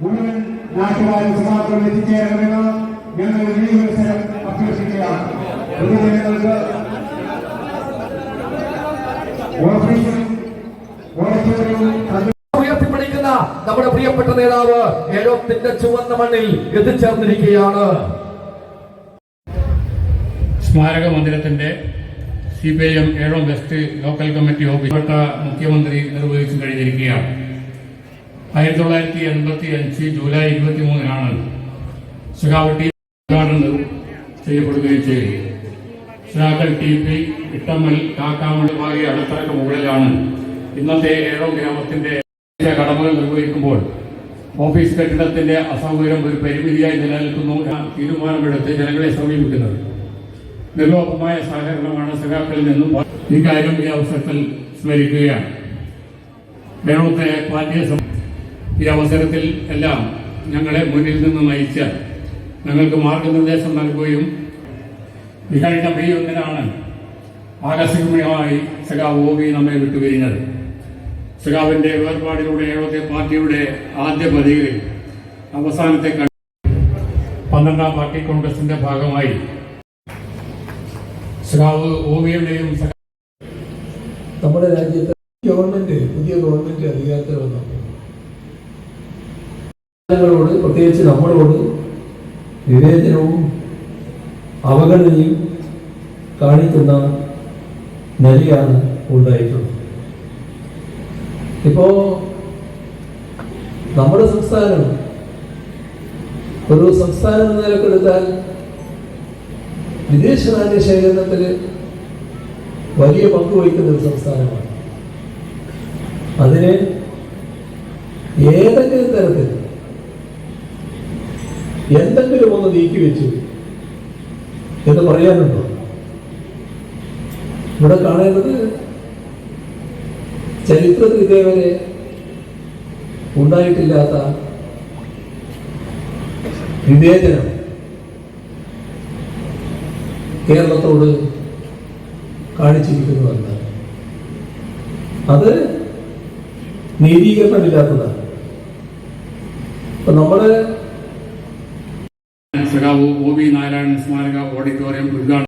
മുഴുവൻ നാട്ടുകാരും സമാക്കളും എത്തിച്ചേരണമെന്ന് ഞങ്ങൾ ഈ മത്സരം അഭ്യർത്ഥിക്കുകയാണ് ഓഡിറ്റോറിയവും ഉയർത്തിപ്പിടിക്കുന്ന നമ്മുടെ പ്രിയപ്പെട്ട നേതാവ് ഏഴോത്തിന്റെ ചുവന്ന മണ്ണിൽ എത്തിച്ചേർന്നിരിക്കുകയാണ് സ്മാരക മന്ദിരത്തിന്റെ C P I M Ezhome west local committee office മുഖ്യമന്ത്രി നിർവഹിച്ചു കഴിഞ്ഞിരിക്കുകയാണ്. ആയിരത്തി തൊള്ളായിരത്തി എൺപത്തി അഞ്ച് ജൂലൈ ഇരുപത്തി മൂന്നിനാണ് ശിഖാവട്ടി ഉദ്ഘാടനം ചെയ്യപ്പെടുകയും ചെയ്തു. ശിഖാക്കൽ ടി പി ഇട്ടമ്മൽ കാക്കാമൽ ഭാഗ്യ അടത്തറക്ക് മുകളിലാണ് ഇന്നത്തെ ഏഴോ ഗ്രാമത്തിന്റെ കടമകൾ നിർവഹിക്കുമ്പോൾ ഓഫീസ് കെട്ടിടത്തിന്റെ അസൗകര്യം ഒരു പരിമിതിയായി നിലനിൽക്കുന്നു തീരുമാനമെടുത്ത് ജനങ്ങളെ സമീപിക്കുന്നത്. നിർലോഭമായ സഹകരണമാണ് സഖാക്കളിൽ നിന്നും ഈ കാര്യം ഈ അവസരത്തിൽ സ്മരിക്കുകയാണ്. കേരളത്തെ പാർട്ടിയെ ഈ അവസരത്തിൽ എല്ലാം ഞങ്ങളെ മുന്നിൽ നിന്ന് നയിച്ച ഞങ്ങൾക്ക് മാർഗനിർദ്ദേശം നൽകുകയും കഴിഞ്ഞ മെയ് ഒന്നിനാണ് ആകസ്മികമായി സഖാവ് ഓബി നമ്മെ വിട്ടുപിരിഞ്ഞത് സഖാവിന്റെ വേർപാടിലൂടെ ഏഴത്തെ പാർട്ടിയുടെ ആദ്യ പതികളിൽ അവസാനത്തെ പന്ത്രണ്ടാം പാർട്ടി കോൺഗ്രസിന്റെ ഭാഗമായി സഖാവ് ഓബിയുടെയും നമ്മുടെ രാജ്യത്ത് ഗവൺമെന്റ് പുതിയ ഗവൺമെന്റ് അധികാരത്തിൽ വന്നു. ജനങ്ങളോട് പ്രത്യേകിച്ച് നമ്മളോട് വിവേചനവും അവഗണനയും കാണിക്കുന്ന നിലയാണ് ഉണ്ടായിട്ടുള്ളത്. ഇപ്പോ നമ്മുടെ സംസ്ഥാനം ഒരു സംസ്ഥാനം എന്ന നിലക്കെടുത്താൽ വിദേശ നാണ്യ ശേഖരണത്തിൽ വലിയ പങ്ക് വഹിക്കുന്ന ഒരു സംസ്ഥാനമാണ്. അതിന് ഏതെങ്കിലും തരത്തിൽ എന്തെങ്കിലും ഒന്ന് നീക്കി വെച്ചു. എന്ന് പറയാനുണ്ടോ? ഇവിടെ കാണേണ്ടത് ചരിത്രത്തിൽ ഇതേവരെ ഉണ്ടായിട്ടില്ലാത്ത വിവേചനം കേരളത്തോട് കാണിച്ചിരിക്കുന്നു എന്നാണ് അത് നീതീകരണമില്ലാത്തതാണ്. അപ്പൊ നമ്മൾ സഖാവ് ഒ വി നാരായണൻ സ്മാരക ഓഡിറ്റോറിയം ഉദ്ഘാടനം